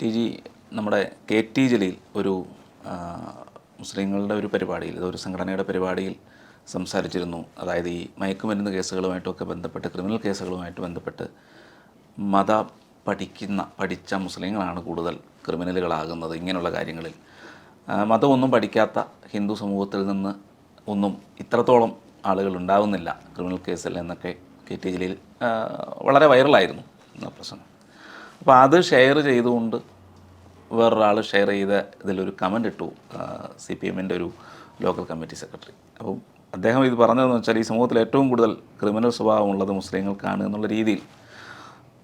T G നമ്മുടെ K T Jaleel ഒരു മുസ്ലിങ്ങളുടെ ഒരു പരിപാടിയിൽ ഒരു സംഘടനയുടെ പരിപാടിയിൽ സംസാരിച്ചിരുന്നു. അതായത് ഈ മയക്കുമരുന്ന് കേസുകളുമായിട്ടൊക്കെ ബന്ധപ്പെട്ട് ക്രിമിനൽ കേസുകളുമായിട്ട് ബന്ധപ്പെട്ട് മത പഠിക്കുന്ന പഠിച്ച മുസ്ലിങ്ങളാണ് കൂടുതൽ ക്രിമിനലുകളാകുന്നത് ഇങ്ങനെയുള്ള കാര്യങ്ങളിൽ. മതമൊന്നും പഠിക്കാത്ത ഹിന്ദു സമൂഹത്തിൽ നിന്ന് ഒന്നും ഇത്രത്തോളം ആളുകൾ ഉണ്ടാകുന്നില്ല ക്രിമിനൽ കേസിൽ എന്നൊക്കെ കെ ടി ജലീൽ വളരെ വൈറലായിരുന്നു എന്ന പ്രശ്നം അപ്പോൾ അത് ഷെയർ ചെയ്തുകൊണ്ട് വേറൊരാൾ ഷെയർ ചെയ്ത ഇതിലൊരു കമന്റ് ഇട്ടു സി പി എമ്മിന്റെ ഒരു ലോക്കൽ കമ്മിറ്റി സെക്രട്ടറി അപ്പം അദ്ദേഹം ഇത് പറഞ്ഞതെന്ന് വെച്ചാൽ ഈ സമൂഹത്തിൽ ഏറ്റവും കൂടുതൽ ക്രിമിനൽ സ്വഭാവമുള്ളത് മുസ്ലിങ്ങൾക്കാണ് എന്നുള്ള രീതിയിൽ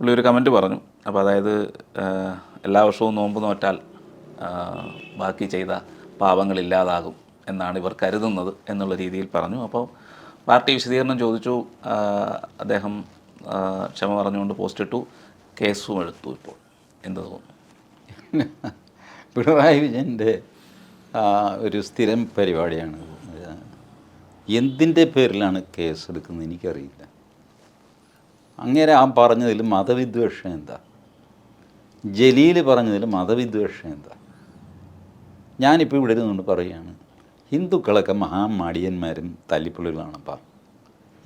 പുള്ളി ഒരു കമന്റ് പറഞ്ഞു. അപ്പോൾ അതായത് എല്ലാ വർഷവും നോമ്പ് നോറ്റാൽ ബാക്കി ചെയ്ത പാപങ്ങൾ ഇല്ലാതാകും എന്നാണ് ഇവർ കരുതുന്നത് എന്നുള്ള രീതിയിൽ പറഞ്ഞു. അപ്പോൾ പാർട്ടി വിശദീകരണം ചോദിച്ചു അദ്ദേഹം ക്ഷമ പറഞ്ഞുകൊണ്ട് പോസ്റ്റ് ഇട്ടു. കേസും എടുത്തു ഇപ്പോൾ. എന്ത് തോന്നുന്നു? പിണറായി വിജയന്റെ ഒരു സ്ഥിരം പരിപാടിയാണ്. എന്തിന്റെ പേരിലാണ് കേസ് എടുക്കുന്നത് എനിക്കറിയില്ല. അങ്ങനെ ആ പറഞ്ഞതിൽ മതവിദ്വേഷം എന്താ? ജലീൽ പറഞ്ഞതിൽ മതവിദ്വേഷം എന്താ? ഞാനിപ്പോൾ ഇവിടെ ഇരുന്നുകൊണ്ട് പറയുകയാണ് ഹിന്ദുക്കളൊക്കെ മഹാമാടിയന്മാരും തല്ലിപ്പുള്ളികളാണപ്പാ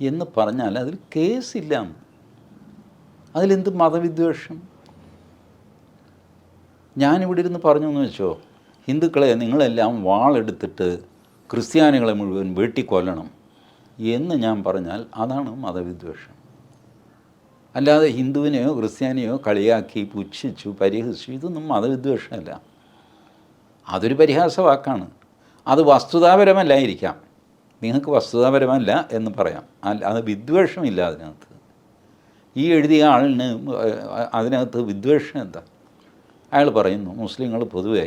എന്ന് പറഞ്ഞാൽ അതിൽ കേസില്ല അതിലെന്ത് മതവിദ്വേഷം? ഞാനിവിടെ ഇരുന്ന് പറഞ്ഞു എന്ന് വെച്ചോ. ഹിന്ദുക്കളെ നിങ്ങളെല്ലാം വാളെടുത്തിട്ട് ക്രിസ്ത്യാനികളെ മുഴുവൻ വെട്ടിക്കൊല്ലണം എന്ന് ഞാൻ പറഞ്ഞാൽ അതാണ് മതവിദ്വേഷം. അല്ലാതെ ഹിന്ദുവിനെയോ ക്രിസ്ത്യാനിയോ കളിയാക്കി പുച്ഛിച്ചു പരിഹസിച്ചു ഇതൊന്നും മതവിദ്വേഷമല്ല. അതൊരു പരിഹാസവാക്കാണ്. അത് വസ്തുതാപരമല്ലായിരിക്കാം. നിങ്ങൾക്ക് വസ്തുതാപരമല്ല എന്ന് പറയാം. അത് വിദ്വേഷമില്ല അതിനകത്ത്. ഈ എഴുതിയ ആളിന് അതിനകത്ത് വിദ്വേഷം എന്താ? അയാൾ പറയുന്നു മുസ്ലിങ്ങൾ പൊതുവെ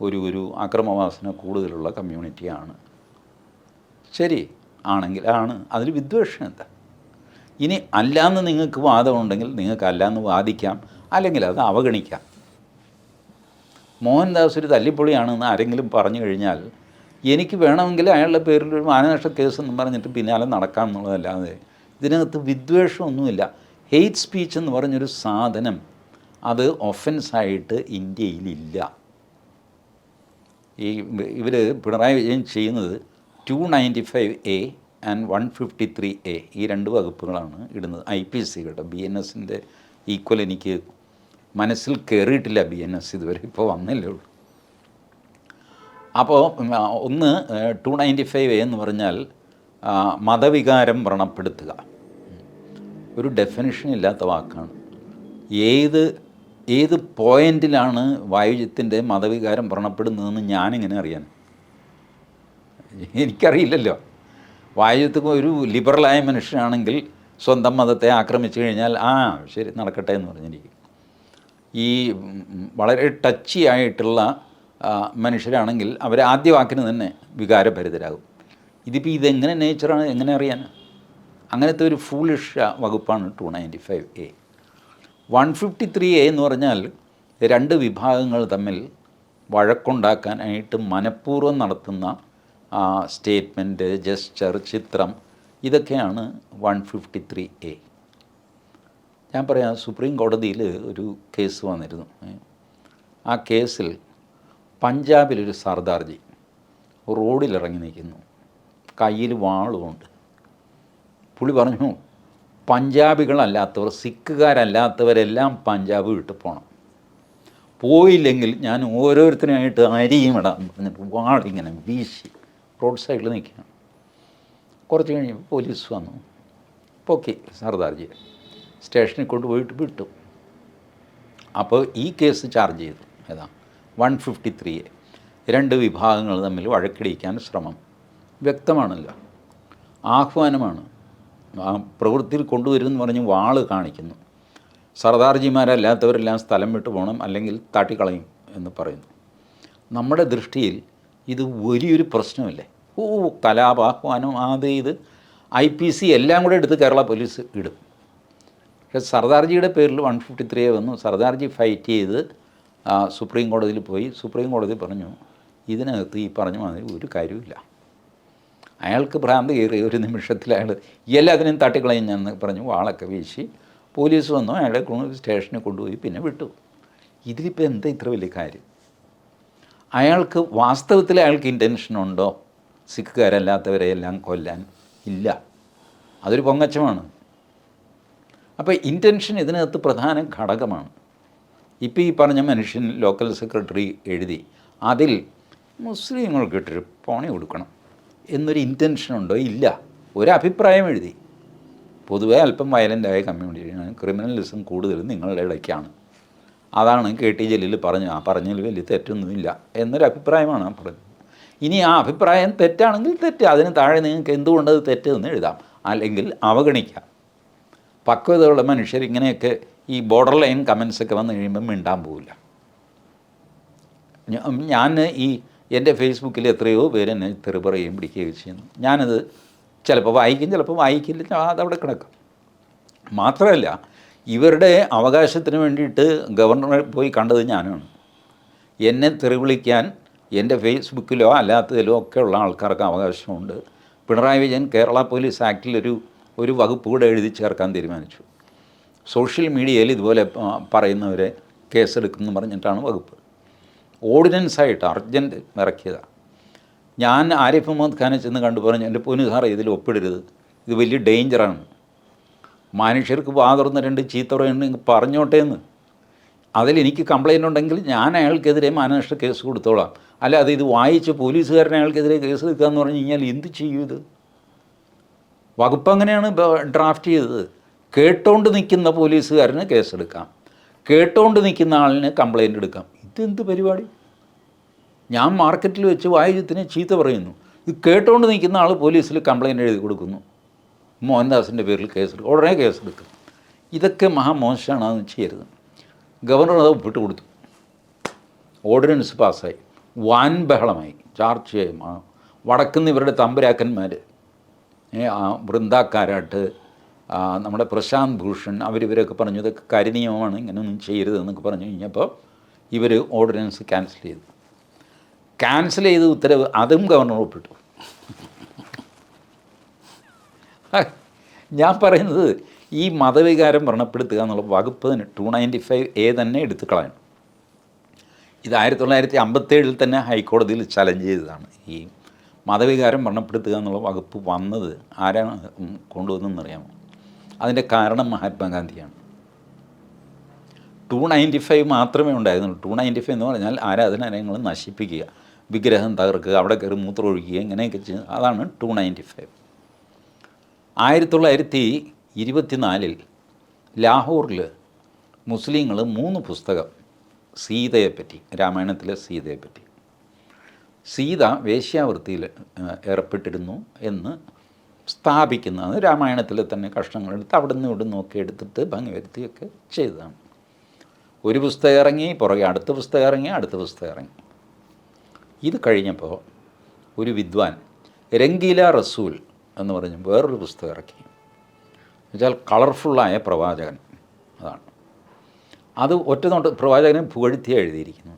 ഒരു ഒരു അക്രമവാസന കൂടുതലുള്ള കമ്മ്യൂണിറ്റിയാണ്. ശരി ആണെങ്കിൽ ആണ്. അതിൽ വിദ്വേഷം എന്താ? ഇനി അല്ലാന്ന് നിങ്ങൾക്ക് വാദമുണ്ടെങ്കിൽ നിങ്ങൾക്ക് അല്ലാന്ന് വാദിക്കാം അല്ലെങ്കിൽ അത് അവഗണിക്കാം. മോഹൻദാസ് ഒരു തല്ലിപ്പൊളിയാണെന്ന് ആരെങ്കിലും പറഞ്ഞു കഴിഞ്ഞാൽ എനിക്ക് വേണമെങ്കിൽ അയാളുടെ പേരിൽ ഒരു മാനനഷ്ട കേസ് എന്ന് പറഞ്ഞിട്ട് പിന്നാലെ നടക്കാം എന്നുള്ളതല്ലാതെ ഇതിനകത്ത് വിദ്വേഷമൊന്നുമില്ല. ഹെയ്റ്റ് സ്പീച്ച് എന്ന് പറഞ്ഞൊരു സാധനം അത് ഒഫൻസായിട്ട് ഇന്ത്യയിലില്ല. ഈ ഇവർ പിണറായി വിജയൻ ചെയ്യുന്നത് two ninety five A and one fifty three A ഈ രണ്ട് വകുപ്പുകളാണ് ഇടുന്നത്. ഐ പി സി കേട്ടോ. ബി എൻ എസിന്റെ ഈക്വൽ എനിക്ക് മനസ്സിൽ കയറിയിട്ടില്ല ബി എൻ എസ് ഇതുവരെ. ഇപ്പോൾ വന്നില്ലേ ഉള്ളൂ. അപ്പോൾ ഒന്ന് ടു നയന്റി ഫൈവ് എന്ന് പറഞ്ഞാൽ മതവികാരം വ്രണപ്പെടുത്തുക. ഒരു ഡെഫിനിഷൻ ഇല്ലാത്ത വാക്കാണ്. ഏത് ഏത് പോയിന്റിലാണ് വായുജ്യത്തിന്റെ മതവികാരം വ്രണപ്പെടുന്നതെന്ന് ഞാനിങ്ങനെ അറിയാൻ. എനിക്കറിയില്ലല്ലോ. വായുജ്യത്തും ഒരു ലിബറലായ മനുഷ്യനാണെങ്കിൽ സ്വന്തം മതത്തെ ആക്രമിച്ചു കഴിഞ്ഞാൽ ആ ശരി നടക്കട്ടെ എന്ന് പറഞ്ഞിരിക്കും. ഈ വളരെ ടച്ചി ആയിട്ടുള്ള മനുഷ്യരാണെങ്കിൽ അവർ ആദ്യ വാക്കിന് തന്നെ വികാരഭരിതരാകും. ഇതിപ്പോൾ ഇതെങ്ങനെ നേച്ചറാണ് എങ്ങനെ അറിയാൻ അങ്ങനത്തെ ഒരു ഫൂളിഷ് വകുപ്പാണ് two ninety five A one fifty three A എന്ന് പറഞ്ഞാൽ രണ്ട് വിഭാഗങ്ങൾ തമ്മിൽ വഴക്കുണ്ടാക്കാനായിട്ട് മനഃപൂർവം നടത്തുന്ന സ്റ്റേറ്റ്മെന്റ് ജസ്റ്റർ ചിത്രം ഇതൊക്കെയാണ് വൺ ഫിഫ്റ്റി ത്രീ എ ഞാൻ പറയാം സുപ്രീം കോടതിയിൽ ഒരു കേസ് വന്നിരുന്നു. ആ കേസിൽ പഞ്ചാബിലൊരു സർദാർജി റോഡിലിറങ്ങി നിൽക്കുന്നു. കയ്യിൽ വാളുമുണ്ട്. പുള്ളി പറഞ്ഞു പഞ്ചാബികളല്ലാത്തവർ സിഖുകാരല്ലാത്തവരെല്ലാം പഞ്ചാബ് വിട്ടു പോകണം പോയില്ലെങ്കിൽ ഞാൻ ഓരോരുത്തരുമായിട്ട് അരിയും ഇടാം പറഞ്ഞിട്ട് വാളിങ്ങനെ വീശി റോഡ് സൈഡിൽ നിൽക്കുകയാണ്. കുറച്ച് കഴിഞ്ഞപ്പോൾ പോലീസ് വന്നു. പൊക്കി സർദാർജി സ്റ്റേഷനിൽ കൊണ്ടുപോയിട്ട് വിട്ടു. അപ്പോൾ ഈ കേസ് ചാർജ് ചെയ്തു. ഏതാ? വൺ ഫിഫ്റ്റി ത്രീ രണ്ട് വിഭാഗങ്ങൾ തമ്മിൽ വഴക്കിടിക്കാൻ ശ്രമം. വ്യക്തമാണല്ലോ. ആഹ്വാനമാണ്. ആ പ്രവൃത്തിയിൽ കൊണ്ടുവരുമെന്ന് പറഞ്ഞ് വാൾ കാണിക്കുന്നു. സർദാർജിമാരല്ലാത്തവരെല്ലാം സ്ഥലം വിട്ടു പോകണം അല്ലെങ്കിൽ തട്ടിക്കളയും എന്ന് പറയുന്നു. നമ്മുടെ ദൃഷ്ടിയിൽ ഇത് വലിയൊരു പ്രശ്നമല്ലേ? ഓ കലാപാഹ്വാനം അത് ഇത്. ഐ പി സി എല്ലാം കൂടെ എടുത്ത് കേരള പോലീസ് ഇടും. പക്ഷേ സർദാർജിയുടെ പേരിൽ വൺ ഫിഫ്റ്റി ത്രീ വന്നു. സർദാർജി ഫൈറ്റ് ചെയ്ത് സുപ്രീം കോടതിയിൽ പോയി. സുപ്രീം കോടതി പറഞ്ഞു ഇതിനകത്ത് ഈ പറഞ്ഞ മാതിരി ഒരു കാര്യമില്ല അയാൾക്ക് ഭ്രാന്ത് കയറി ഒരു നിമിഷത്തിൽ അയാൾ എല്ലാത്തിനെയും തട്ടിക്കളയും ഞാൻ പറഞ്ഞു വാളൊക്കെ വീശി പോലീസ് വന്നു അയാളെ സ്റ്റേഷനിൽ കൊണ്ടുപോയി പിന്നെ വിട്ടു. ഇതിലിപ്പോൾ എന്താ ഇത്ര വലിയ കാര്യം? അയാൾക്ക് വാസ്തവത്തിൽ അയാൾക്ക് ഇന്റൻഷൻ ഉണ്ടോ? സിഖുകാരല്ലാത്തവരെ എല്ലാം കൊല്ലാൻ? ഇല്ല. അതൊരു പൊങ്ങച്ചമാണ്. അപ്പോൾ ഇന്റൻഷൻ ഇതിനകത്ത് പ്രധാന ഘടകമാണ്. ഇപ്പോൾ ഈ പറഞ്ഞ മനുഷ്യൻ ലോക്കൽ സെക്രട്ടറി എഴുതി അതിൽ മുസ്ലിങ്ങൾക്കിട്ടൊരു പോണി കൊടുക്കണം. എന്നൊരു ഇന്റൻഷൻ ഉണ്ടോ? ഇല്ല. ഒരു അഭിപ്രായം എഴുതി. പൊതുവെ അല്പം വയലന്റായ കമ്മ്യൂണിറ്റിയാണ് ക്രിമിനലിസം കൂടുതലും നിങ്ങളുടെ ഇടയ്ക്കാണ്. അതാണ് കെ ടി ജലീൽ പറഞ്ഞു ആ പറഞ്ഞതിൽ വലിയ തെറ്റൊന്നുമില്ല എന്നൊരു അഭിപ്രായമാണ് ആ പറഞ്ഞത്. ഇനി ആ അഭിപ്രായം തെറ്റാണെങ്കിൽ തെറ്റ്. അതിന് താഴെ നിങ്ങൾക്ക് എന്തുകൊണ്ടത് തെറ്റെന്ന് എഴുതാം. അല്ലെങ്കിൽ അവഗണിക്കാം. പക്വതയുള്ള മനുഷ്യർ ഇങ്ങനെയൊക്കെ ഈ ബോർഡർ ലൈൻ കമൻസൊക്കെ വന്നു കഴിയുമ്പം മിണ്ടാൻ പോവില്ല. ഞാൻ ഈ എന്റെ ഫേസ്ബുക്കിൽ എത്രയോ പേര് എന്നെ തെറി പറയുകയും പിടിക്കുകയും ചെയ്യുന്നു. ഞാനത് ചിലപ്പോൾ വായിക്കും ചിലപ്പോൾ വായിക്കില്ല. അതവിടെ കിടക്കും. മാത്രമല്ല ഇവരുടെ അവകാശത്തിന് വേണ്ടിയിട്ട് ഗവർണറെ പോയി കണ്ടത് ഞാനാണ്. എന്നെ തെറി വിളിക്കാൻ എന്റെ ഫേസ്ബുക്കിലോ അല്ലാത്തതിലോ ഒക്കെ ഉള്ള ആൾക്കാർക്ക് അവകാശമുണ്ട്. പിണറായി വിജയൻ കേരള പോലീസ് ആക്ടിലൊരു ഒരു വകുപ്പ് കൂടെ എഴുതി ചേർക്കാൻ തീരുമാനിച്ചു. സോഷ്യൽ മീഡിയയിൽ ഇതുപോലെ പറയുന്നവരെ കേസെടുക്കുമെന്ന് പറഞ്ഞിട്ടാണ് വകുപ്പ്. ഓർഡിനൻസായിട്ട് അർജന്റ് ഇറക്കിയതാണ് ഞാൻ ആരിഫ് മുഹമ്മദ് ഖാനെ ചെന്ന് കണ്ടു പറഞ്ഞു എന്റെ പൊന്നു സാറേ ഇതിൽ ഒപ്പിടരുത്. ഇത് വലിയ ഡേഞ്ചറാണ് മനുഷ്യർക്ക് വാതുറന്ന് രണ്ട് ചീത്ത പറയുന്നുണ്ടെങ്കിൽ പറഞ്ഞോട്ടെ എന്ന്. അതിലെനിക്ക് കംപ്ലൈന്റ് ഉണ്ടെങ്കിൽ ഞാൻ അയാൾക്കെതിരെ മാനനഷ്ട കേസ് കൊടുത്തോളാം. അല്ലാതെ ഇത് വായിച്ച് പോലീസുകാരൻ അയാൾക്കെതിരെ കേസ് എടുക്കുക എന്ന് പറഞ്ഞു കഴിഞ്ഞാൽ എന്ത് ചെയ്യും ഇത്? വകുപ്പ് അങ്ങനെയാണ് ഡ്രാഫ്റ്റ് ചെയ്തത്. കേട്ടോണ്ട് നിൽക്കുന്ന പോലീസുകാരന് കേസെടുക്കാം. കേട്ടോണ്ട് നിൽക്കുന്ന ആളിന് കംപ്ലൈന്റ് എടുക്കാം. ഇതെന്ത് പരിപാടി? ഞാൻ മാർക്കറ്റിൽ വെച്ച് വായുജത്തിനെ ചീത്ത പറയുന്നു. ഇത് കേട്ടുകൊണ്ട് നിൽക്കുന്ന ആൾ പോലീസിൽ കംപ്ലയിന്റ് എഴുതി കൊടുക്കുന്നു. മോഹൻദാസിന്റെ പേരിൽ കേസെടുക്കും ഉടനെ കേസെടുക്കും. ഇതൊക്കെ മഹാമോശമാണ് അതൊന്നും ചെയ്യരുത്. ഗവർണർ അത് ഒപ്പിട്ട് കൊടുത്തു. ഓർഡിനൻസ് പാസ്സായി. വൻ ബഹളമായി. ചാർച്ചയായി ആ വടക്കുന്ന ഇവരുടെ തമ്പുരാക്കന്മാർ വൃന്ദാക്കാരായിട്ട് നമ്മുടെ പ്രശാന്ത് ഭൂഷൺ അവരിവരൊക്കെ പറഞ്ഞു ഇതൊക്കെ കരിനിയമമാണ് ഇങ്ങനെയൊന്നും ചെയ്യരുതെന്നൊക്കെ പറഞ്ഞു കഴിഞ്ഞപ്പോൾ ഇവർ ഓർഡിനൻസ് ക്യാൻസൽ ചെയ്തു. ക്യാൻസൽ ചെയ്ത് ഉത്തരവ് അതും ഗവർണർ ഒപ്പിട്ടു. ഞാൻ പറയുന്നത് ഈ മതവികാരം വ്രണപ്പെടുത്തുക എന്നുള്ള വകുപ്പ് തന്നെ ടു നയന്റി ഫൈവ് എ തന്നെ എടുത്തു കളയണം ഇത് ആയിരത്തി തൊള്ളായിരത്തി അമ്പത്തേഴിൽ തന്നെ ഹൈക്കോടതിയിൽ ചലഞ്ച് ചെയ്തതാണ്. ഈ മതവികാരം വ്രണപ്പെടുത്തുക എന്നുള്ള വകുപ്പ് വന്നത് ആരാണ് കൊണ്ടുവന്നതെന്നറിയാമോ അതിന്റെ കാരണം മഹാത്മാഗാന്ധിയാണ്. ടു നയന്റി ഫൈവ് മാത്രമേ ഉണ്ടായിരുന്നുള്ളൂ. ടു നയന്റി ഫൈവ് എന്ന് പറഞ്ഞാൽ ആരാധനാലയങ്ങൾ നശിപ്പിക്കുക വിഗ്രഹം തകർക്കുക അവിടെ കയറി മൂത്രം ഒഴിക്കുക ഇങ്ങനെയൊക്കെ ചെയ്യുന്നത് അതാണ് ടു നയന്റി ഫൈവ്. ആയിരത്തി തൊള്ളായിരത്തി ഇരുപത്തിനാലിൽ ലാഹോറിൽ മുസ്ലിങ്ങൾ മൂന്ന് പുസ്തകം സീതയെപ്പറ്റി രാമായണത്തിലെ സീതയെപ്പറ്റി. സീത വേശ്യാവൃത്തിയിൽ ഏർപ്പെട്ടിരുന്നു എന്ന് സ്ഥാപിക്കുന്നത് രാമായണത്തിലെ തന്നെ കഷ്ണങ്ങളെടുത്ത് അവിടെ നിന്ന് ഇവിടെ നിന്നൊക്കെ എടുത്തിട്ട് ഭംഗി വരുത്തിയൊക്കെ ചെയ്തതാണ്. ഒരു പുസ്തകം ഇറങ്ങി പുറകെ അടുത്ത പുസ്തകം ഇറങ്ങി അടുത്ത പുസ്തകം ഇറങ്ങി. ഇത് കഴിഞ്ഞപ്പോൾ ഒരു വിദ്വാൻ രംഗീല റസൂൽ എന്ന് പറഞ്ഞ് വേറൊരു പുസ്തകം ഇറക്കി. എന്നുവെച്ചാൽ കളർഫുള്ളായ പ്രവാചകൻ അതാണ്. അത് ഒറ്റ നോട്ട് പ്രവാചകനെ പുകഴ്ത്തി എഴുതിയിരിക്കുന്നു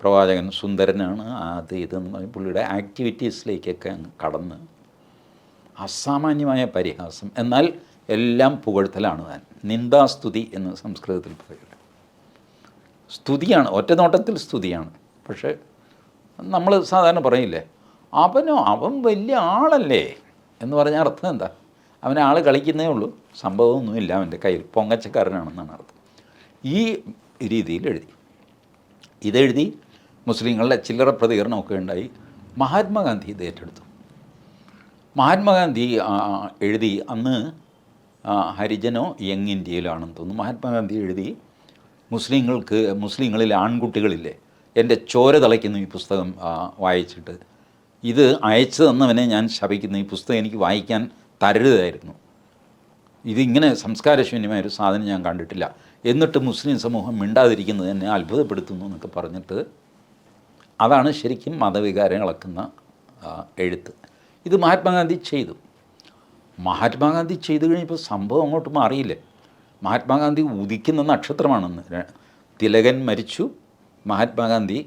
പ്രവാചകൻ സുന്ദരനാണ് അത് ഇതെന്ന് പുള്ളിയുടെ ആക്ടിവിറ്റീസിലേക്കൊക്കെ അങ്ങ് കടന്ന് അസാമാന്യമായ പരിഹാസം. എന്നാൽ എല്ലാം പുകഴ്ത്തലാണ് താൻ. നിന്ദാസ്തുതി എന്ന് സംസ്കൃതത്തിൽ പറയും സ്തുതിയാണ് ഒറ്റ നോട്ടത്തിൽ സ്തുതിയാണ്. പക്ഷേ നമ്മൾ സാധാരണ പറയില്ലേ അവനോ അവൻ വലിയ ആളല്ലേ? എന്ന് പറഞ്ഞ അർത്ഥം എന്താ? അവൻ ആൾ കളിക്കുന്നേ ഉള്ളൂ സംഭവമൊന്നുമില്ല അവന്റെ കയ്യിൽ പൊങ്ങച്ചക്കാരനാണെന്നാണ് അർത്ഥം. ഈ രീതിയിൽ എഴുതി. ഇതെഴുതി മുസ്ലിങ്ങളുടെ ചില്ലറ പ്രതികരണമൊക്കെ ഉണ്ടായി മഹാത്മാഗാന്ധി ഇത് ഏറ്റെടുത്തു. മഹാത്മാഗാന്ധി എഴുതി അന്ന് ഹരിജനോ യങ് ഇന്ത്യയിലാണെന്ന് തോന്നുന്നു. മഹാത്മാഗാന്ധി എഴുതി മുസ്ലിങ്ങൾക്ക് മുസ്ലിങ്ങളിൽ ആൺകുട്ടികളില്ലേ എന്റെ ചോര തളയ്ക്കുന്നു ഈ പുസ്തകം വായിച്ചിട്ട്. ഇത് അയച്ചു തന്നവനെ ഞാൻ ശപിക്കുന്നു. ഈ പുസ്തകം എനിക്ക് വായിക്കാൻ തരരുതായിരുന്നു. ഇതിങ്ങനെ സംസ്കാരശൂന്യമായ ഒരു സാധനം ഞാൻ കണ്ടിട്ടില്ല. എന്നിട്ട് മുസ്ലിം സമൂഹം മിണ്ടാതിരിക്കുന്നത് എന്നെ അത്ഭുതപ്പെടുത്തുന്നു എന്നൊക്കെ പറഞ്ഞിട്ട് അതാണ് ശരിക്കും മതവികാരം ഇളക്കുന്ന എഴുത്ത്. ഇത് മഹാത്മാഗാന്ധി ചെയ്തു. മഹാത്മാഗാന്ധി ചെയ്തു കഴിഞ്ഞപ്പോൾ സംഭവം അങ്ങോട്ട് മാറിയില്ലേ? മഹാത്മാഗാന്ധി ഉദിക്കുന്ന നക്ഷത്രമാണെന്ന്. തിലകൻ മരിച്ചു. മഹാത്മാഗാന്ധി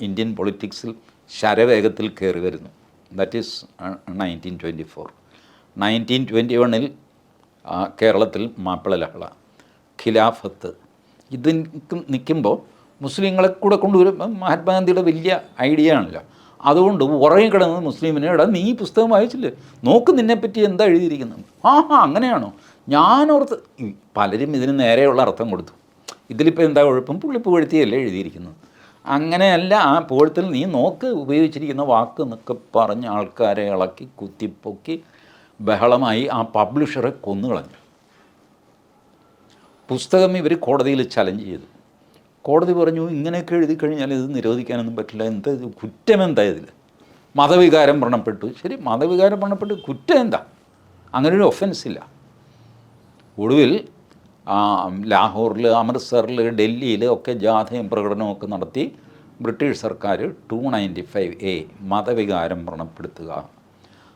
ഇന്ത്യൻ പൊളിറ്റിക്സിൽ ശരവേഗത്തിൽ കയറി വരുന്നു. That is nineteen twenty four nineteen twenty വണ്ണിൽ കേരളത്തിൽ മാപ്പിള ലഹള ഖിലാഫത്ത്. ഇത് നിൽക്കുമ്പോൾ മുസ്ലിങ്ങളെ കൂടെ കൊണ്ടുവരുമ്പോൾ മഹാത്മാഗാന്ധിയുടെ വലിയ ഐഡിയ ആണല്ലോ. അതുകൊണ്ട് ഉറങ്ങി കിടന്നത് മുസ്ലിമിനെ എടാ നീ പുസ്തകം വായിച്ചില്ലേ? നോക്ക് നിന്നെപ്പറ്റി എന്താ എഴുതിയിരിക്കുന്നത്. ആ അങ്ങനെയാണോ? ഞാനോർത്ത് പലരും ഇതിന് നേരെയുള്ള അർത്ഥം കൊടുത്തു. ഇതിലിപ്പോൾ എന്താ കുഴപ്പം? പുള്ളി പുകഴ്ത്തിയല്ലേ എഴുതിയിരിക്കുന്നത്. അങ്ങനെയല്ല ആ പുകഴ്ത്തിൽ നീ നോക്ക് ഉപയോഗിച്ചിരിക്കുന്ന വാക്ക് എന്നൊക്കെ പറഞ്ഞ് ആൾക്കാരെ ഇളക്കി കുത്തിപ്പൊക്കി ബഹളമായി ആ പബ്ലിഷറെ കൊന്നുകളഞ്ഞു. പുസ്തകം ഇവർ കോടതിയിൽ ചലഞ്ച് ചെയ്തു. കോടതി പറഞ്ഞു ഇങ്ങനെയൊക്കെ എഴുതി കഴിഞ്ഞാൽ ഇത് നിരോധിക്കാനൊന്നും പറ്റില്ല. എന്താ ഇത്? കുറ്റം എന്താ ഇതിൽ മതവികാരം വ്രണപ്പെട്ടു ശരി മതവികാരം വ്രണപ്പെട്ടു കുറ്റം എന്താ? അങ്ങനെ ഒരു ഒഫൻസ് ഇല്ല. ഒടുവിൽ ലാഹോറിൽ അമൃത്സറിൽ ഡൽഹിയിൽ ഒക്കെ ജാഥയും പ്രകടനമൊക്കെ നടത്തി ബ്രിട്ടീഷ് സർക്കാർ ടു നയന്റി ഫൈവ് എ മതവികാരം വ്രണപ്പെടുത്തുക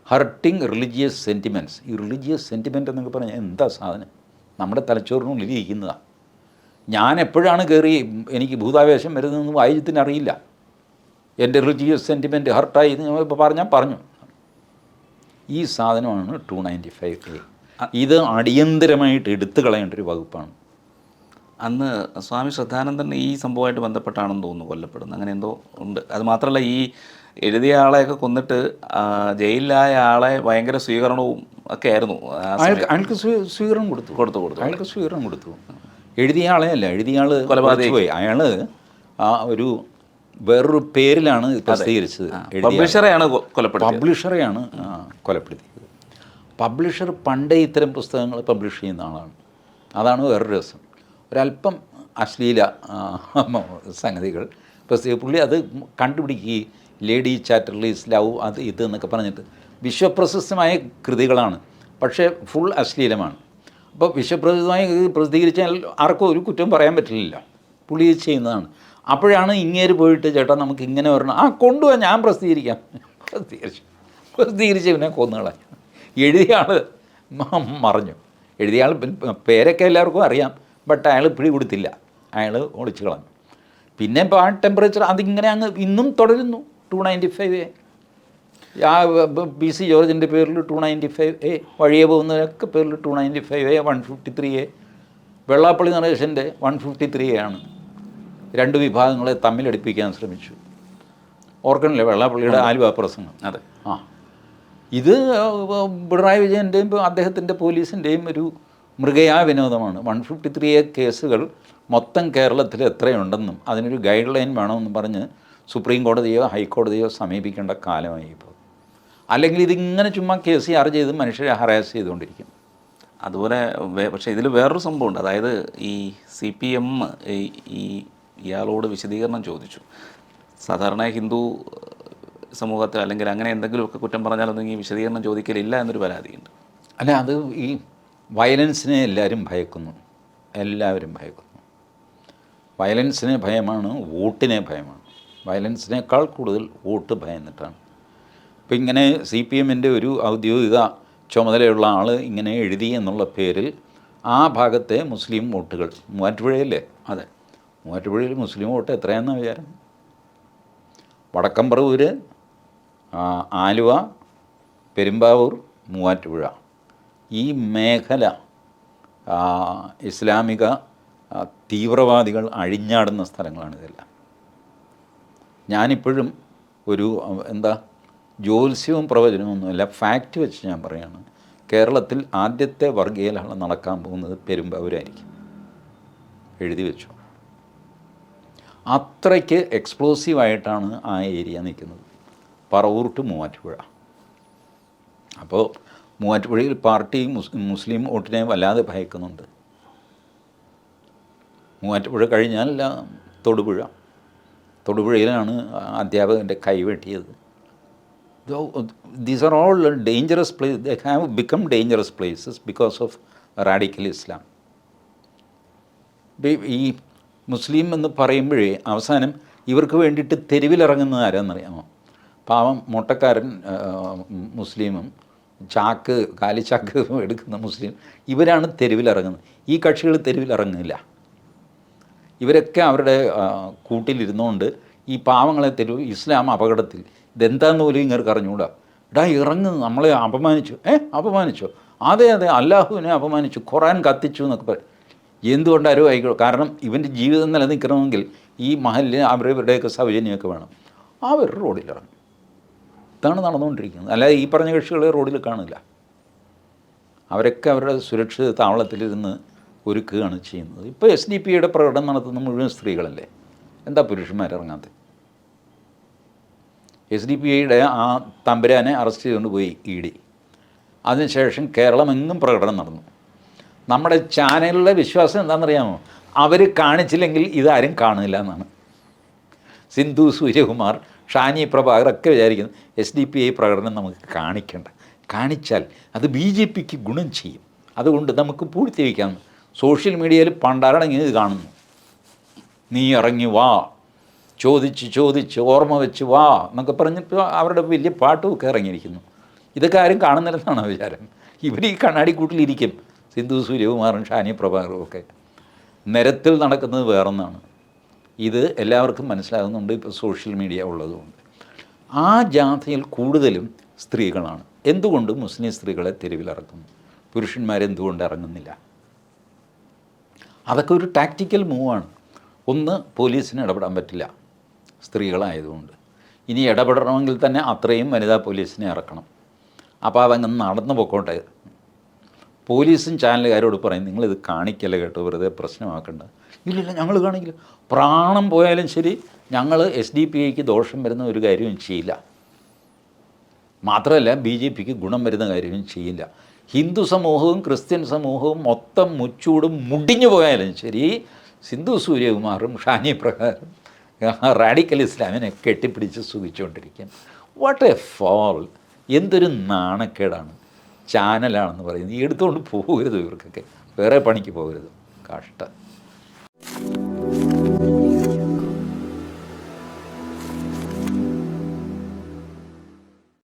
ഹർട്ടിങ് റിലിജിയസ് സെന്റിമെന്റ്സ് ഈ റിലിജിയസ് സെന്റിമെന്റ് എന്നൊക്കെ പറഞ്ഞാൽ എന്താ സാധനം? നമ്മുടെ തലച്ചോറിനുള്ളിൽ ഇരിക്കുന്നതാണ് ഞാൻ എപ്പോഴാണ് കയറി എനിക്ക് ഭൂതാവേശം വരുന്നതെന്ന് വായിച്ചത്തിന് അറിയില്ല. എന്റെ റിലീജിയസ് സെന്റിമെന്റ് ഹർട്ടായി എന്ന് ഞാൻ ഇപ്പോൾ പറഞ്ഞാൽ പറഞ്ഞു. ഈ സാധനമാണ് ടു നയന്റി ഫൈവ് എ ഇത് അടിയന്തരമായിട്ട് എടുത്തു കളയേണ്ട ഒരു വകുപ്പാണ്. അന്ന് സ്വാമി ശ്രദ്ധാനന്ദൻ ഈ സംഭവമായിട്ട് ബന്ധപ്പെട്ടാണെന്ന് തോന്നുന്നു കൊല്ലപ്പെടുന്നത് അങ്ങനെ എന്തോ ഉണ്ട്. അത് മാത്രമല്ല ഈ എഴുതിയ ആളെയൊക്കെ കൊന്നിട്ട് ജയിലിലായ ആളെ ഭയങ്കര സ്വീകരണവും ഒക്കെ ആയിരുന്നു. അയാൾക്ക് സ്വീകരണം കൊടുത്തു. കൊടുത്തു കൊടുത്തു. അയാൾക്ക് സ്വീകരണം കൊടുത്തു. എഴുതിയ ആളെ അല്ല എഴുതിയ ആൾ കൊലപാതകി. പോയി അയാൾ ആ ഒരു വേറൊരു പേരിലാണ് പ്രസിദ്ധീകരിച്ചത്. പബ്ലിഷറെയാണ് കൊലപ്പെടുത്തിയത്. പബ്ലിഷറെയാണ് കൊലപ്പെടുത്തിയത്. പബ്ലിഷർ പണ്ടേ ഇത്തരം പുസ്തകങ്ങൾ പബ്ലിഷ് ചെയ്യുന്ന ആളാണ്. അതാണ് വേറൊരു രസം. ഒരല്പം അശ്ലീല സംഗതികൾ പ്രസിദ്ധീ പുള്ളി അത് കണ്ടുപിടിക്കുകയും ലേഡി ചാറ്റർലീസ് ലവ് അത് ഇത് എന്നൊക്കെ പറഞ്ഞിട്ട് വിശ്വപ്രശസ്തമായ കൃതികളാണ്. പക്ഷേ ഫുൾ അശ്ലീലമാണ്. അപ്പോൾ വിശ്വപ്രസിദ്ധമായി ഇത് പ്രസിദ്ധീകരിച്ചാൽ ആർക്കും ഒരു കുറ്റം പറയാൻ പറ്റില്ല പുള്ളി ചെയ്യുന്നതാണ്. അപ്പോഴാണ് ഇങ്ങേര് പോയിട്ട് ചേട്ടാ നമുക്ക് ഇങ്ങനെ വരണം. ആ കൊണ്ടുപോകാൻ ഞാൻ പ്രസിദ്ധീകരിക്കാം. പ്രസിദ്ധീകരിച്ചു. പ്രസിദ്ധീകരിച്ച് ഇവനെ കൊന്നുകളഞ്ഞു എഴുതിയ ആൾ മറഞ്ഞു. എഴുതിയ ആൾ പേരൊക്കെ എല്ലാവർക്കും അറിയാം. ബട്ട് അയാൾ പിടി കൊടുത്തില്ല. അയാൾ ഒളിച്ചു കളഞ്ഞു. പിന്നെ ഇപ്പോൾ ആ ടെമ്പറേച്ചർ അതിങ്ങനെ അങ്ങ് ഇന്നും തുടരുന്നു. Two ninety five A P C ജോർജിന്റെ പേരിൽ ടു നയന്റി ഫൈവ് എ വഴിയെ പോകുന്നതിനൊക്കെ പേരിൽ two ninety five A one fifty three A Vellappally നരേശന്റെ one fifty three A ആണ്. രണ്ട് വിഭാഗങ്ങളെ തമ്മിലടിപ്പിക്കാൻ ശ്രമിച്ചു. ഓർക്കണില്ലേ വെള്ളാപ്പള്ളിയുടെ ആലുവ പ്രസംഗം? അതെ. ആ. ഇത് പിണറായി വിജയന്റെയും അദ്ദേഹത്തിന്റെ പോലീസിന്റെയും ഒരു മൃഗയാ വിനോദമാണ് വൺ ഫിഫ്റ്റി ത്രീ എ കേസുകൾ മൊത്തം കേരളത്തിൽ എത്രയുണ്ടെന്നും അതിനൊരു ഗൈഡ് ലൈൻ വേണമെന്നും പറഞ്ഞ് സുപ്രീം കോടതിയോ ഹൈക്കോടതിയോ സമീപിക്കേണ്ട കാലമായി ഇപ്പോൾ അല്ലെങ്കിൽ ഇതിങ്ങനെ ചുമ്മാ കേസ് ആർ ചെയ്ത് മനുഷ്യരെ ഹറാസ് ചെയ്തുകൊണ്ടിരിക്കും. അതുപോലെ പക്ഷേ ഇതിൽ വേറൊരു സംഭവമുണ്ട്. അതായത് ഈ സി പി എം ഈ ഇയാളോട് വിശദീകരണം ചോദിച്ചു. സാധാരണ ഹിന്ദു സമൂഹത്തിൽ അല്ലെങ്കിൽ അങ്ങനെ എന്തെങ്കിലുമൊക്കെ കുറ്റം പറഞ്ഞാലൊന്നും ഈ വിശദീകരണം ചോദിക്കലില്ല എന്നൊരു പരാതിയുണ്ട്. അല്ല അത് ഈ വയലൻസിനെ എല്ലാവരും ഭയക്കുന്നു. എല്ലാവരും ഭയക്കുന്നു. വയലൻസിനെ ഭയമാണ് വോട്ടിനെ ഭയമാണ്. വയലൻസിനേക്കാൾ കൂടുതൽ വോട്ട് ഭയന്നിട്ടാണ്. ഇപ്പം ഇങ്ങനെ സി പി എമ്മിന്റെ ഒരു ഔദ്യോഗിക ചുമതലയുള്ള ആൾ ഇങ്ങനെ എഴുതി എന്നുള്ള പേരിൽ ആ ഭാഗത്തെ മുസ്ലിം വോട്ടുകൾ മൂവാറ്റുപുഴയല്ലേ? അതെ. മൂവാറ്റുപുഴയിൽ മുസ്ലിം വോട്ട് എത്രയാണെന്നാണ് വിചാരം? വടക്കമ്പറവൂര് ആ, ആലുവ പെരുമ്പാവൂർ മൂവാറ്റുപുഴ. ഈ മേഖല ഇസ്ലാമിക തീവ്രവാദികൾ അഴിഞ്ഞാടുന്ന സ്ഥലങ്ങളാണ് ഇതെല്ലാം. ഞാനിപ്പോഴും ഒരു എന്താ ജ്യോത്സ്യവും പ്രവചനവും ഒന്നുമല്ല ഫാക്റ്റ് വെച്ച് ഞാൻ പറയുകയാണ് കേരളത്തിൽ ആദ്യത്തെ വർഗീയ ലഹളം നടക്കാൻ പോകുന്നത് പെരുമ്പാവൂരായിരിക്കും. എഴുതി വെച്ചു. അത്രയ്ക്ക് എക്സ്പ്ലോസീവായിട്ടാണ് ആ ഏരിയ നിൽക്കുന്നത്. പറവൂർ ടു മൂവാറ്റുപുഴ. അപ്പോൾ മൂവാറ്റുപുഴയിൽ പാർട്ടി മുസ് മുസ്ലിം വോട്ടിനെ വല്ലാതെ ഭയക്കുന്നുണ്ട്. മൂവാറ്റുപുഴ കഴിഞ്ഞാൽ തൊടുപുഴ. തൊടുപുഴയിലാണ് അധ്യാപകന്റെ കൈ വെട്ടിയത് these are all dangerous place have have become dangerous places because of radical Islam ഈ മുസ്ലിം എന്ന് പറയുമ്പോഴേ അവസാനം ഇവർക്ക് വേണ്ടിയിട്ട് തെരുവിലിറങ്ങുന്നത് ആരാന്നറിയാമോ? പാവം മുട്ടക്കാരൻ മുസ്ലിമും ചാക്ക് കാലിച്ചാക്ക് എടുക്കുന്ന മുസ്ലിം ഇവരാണ് തെരുവിലിറങ്ങുന്നത്. ഈ കക്ഷികൾ തെരുവിലിറങ്ങില്ല ഇവരൊക്കെ അവരുടെ കൂട്ടിലിരുന്നുകൊണ്ട് ഈ പാവങ്ങളെ തെരുവ് ഇസ്ലാം അപകടത്തിൽ ഇതെന്താന്ന് പോലും ഇങ്ങനെ അറിഞ്ഞുകൂടാ ഇടാ ഇറങ്ങ് നമ്മളെ അപമാനിച്ചു. ഏ അപമാനിച്ചു? അതെ അതെ അല്ലാഹുവിനെ അപമാനിച്ചു. ഖുറാൻ കത്തിച്ചു എന്നൊക്കെ പറയും എന്തുകൊണ്ടാരും ആയിക്കോട്ടെ കാരണം ഇവന്റെ ജീവിതം നിലനിൽക്കണമെങ്കിൽ ഈ മഹലിന് അവരവരുടെയൊക്കെ സൗജന്യമൊക്കെ വേണം. അവർ റോഡിലിറങ്ങും ഇതാണ് നടന്നുകൊണ്ടിരിക്കുന്നത്. അല്ലാതെ ഈ പറഞ്ഞ കക്ഷികളെ റോഡിൽ കാണില്ല അവരൊക്കെ അവരുടെ സുരക്ഷിത താവളത്തിലിരുന്ന് ഒരുക്കുകയാണ് ചെയ്യുന്നത്. ഇപ്പോൾ എസ് ഡി പിയുടെ പ്രകടനം നടത്തുന്ന മുഴുവൻ സ്ത്രീകളല്ലേ? എന്താ പുരുഷന്മാരിറങ്ങാത്തത്? എസ് ഡി പി ഐയുടെ ആ തമ്പുരാനെ അറസ്റ്റ് ചെയ്തുകൊണ്ട് പോയി ഇ ഡി. അതിനുശേഷം കേരളമെങ്ങും പ്രകടനം നടന്നു. നമ്മുടെ ചാനലിലെ വിശ്വാസം എന്താണെന്നറിയാമോ? അവർ കാണിച്ചില്ലെങ്കിൽ ഇതാരും കാണില്ല എന്നാണ്. സിന്ധു സൂര്യകുമാർ ഷാനി പ്രഭാകർ ഒക്കെ വിചാരിക്കുന്നു എസ് ഡി പി ഐ പ്രകടനം നമുക്ക് കാണിക്കേണ്ട. കാണിച്ചാൽ അത് ബി ജെ പിക്ക് ഗുണം ചെയ്യും. അതുകൊണ്ട് നമുക്ക് പൂഴ്ത്തിവയ്ക്കാം. സോഷ്യൽ മീഡിയയിൽ പണ്ടാരണങ്ങി ഇത് കാണുന്നു. നീ ഇറങ്ങി വാ. ചോദിച്ച് ചോദിച്ച് ഓർമ്മ വെച്ച് വാ എന്നൊക്കെ പറഞ്ഞിട്ട് അവരുടെ വലിയ പാട്ടുമൊക്കെ ഇറങ്ങിയിരിക്കുന്നു. ഇതൊക്കെ ആരും കാണുന്നില്ലെന്നാണ് വിചാരം? ഇവർ ഈ കണ്ണാടിക്കൂട്ടിലിരിക്കും. സിന്ധു സൂര്യകുമാറും ഷാനി പ്രഭാകറും ഒക്കെ. നിരത്തിൽ നടക്കുന്നത് വേറൊന്നാണ്. ഇത് എല്ലാവർക്കും മനസ്സിലാകുന്നുണ്ട് ഇപ്പോൾ സോഷ്യൽ മീഡിയ ഉള്ളതുകൊണ്ട്. ആ ജാഥയിൽ കൂടുതലും സ്ത്രീകളാണ്. എന്തുകൊണ്ട് മുസ്ലിം സ്ത്രീകളെ തെരുവിലിറക്കുന്നു? പുരുഷന്മാരെന്തുകൊണ്ട് ഇറങ്ങുന്നില്ല? അതൊക്കെ ഒരു ടാക്റ്റിക്കൽ മൂവാണ് ഒന്ന് പോലീസിന് ഇടപെടാൻ പറ്റില്ല. സ്ത്രീകളായതുകൊണ്ട്. ഇനി ഇടപെടണമെങ്കിൽ തന്നെ അത്രയും വനിതാ പോലീസിനെ ഇറക്കണം. അപ്പോൾ അതങ്ങ് നടന്നു പൊക്കോട്ടെ. പോലീസും ചാനലുകാരോട് പറയും നിങ്ങളിത് കാണിക്കല്ല കേട്ടോ വെറുതെ പ്രശ്നമാക്കണ്ട. ഇല്ലില്ല ഞങ്ങൾ കാണിക്കില്ല. പ്രാണം പോയാലും ശരി ഞങ്ങൾ എസ് ഡി പി ഐക്ക് ദോഷം വരുന്ന ഒരു കാര്യവും ചെയ്യില്ല. മാത്രമല്ല ബി ജെ പിക്ക് ഗുണം വരുന്ന കാര്യവും ചെയ്യില്ല. ഹിന്ദു സമൂഹവും ക്രിസ്ത്യൻ സമൂഹവും മൊത്തം മുച്ചൂടും മുടിഞ്ഞു പോയാലും ശരി സിന്ധു സൂര്യകുമാറും ഷാനി പ്രകാരം റാഡിക്കൽ ഇസ്ലാമിനെ കെട്ടിപ്പിടിച്ച് സുഖിച്ചുകൊണ്ടിരിക്കും വാട്ട് എ ഫോൾ എന്തൊരു നാണക്കേടാണ്. ചാനലാണെന്ന് പറയുന്നത്. ഈ എടുത്തുകൊണ്ട് പോകരുത് ഇവർക്കൊക്കെ. വേറെ പണിക്ക് പോകരുത്. കഷ്ടം.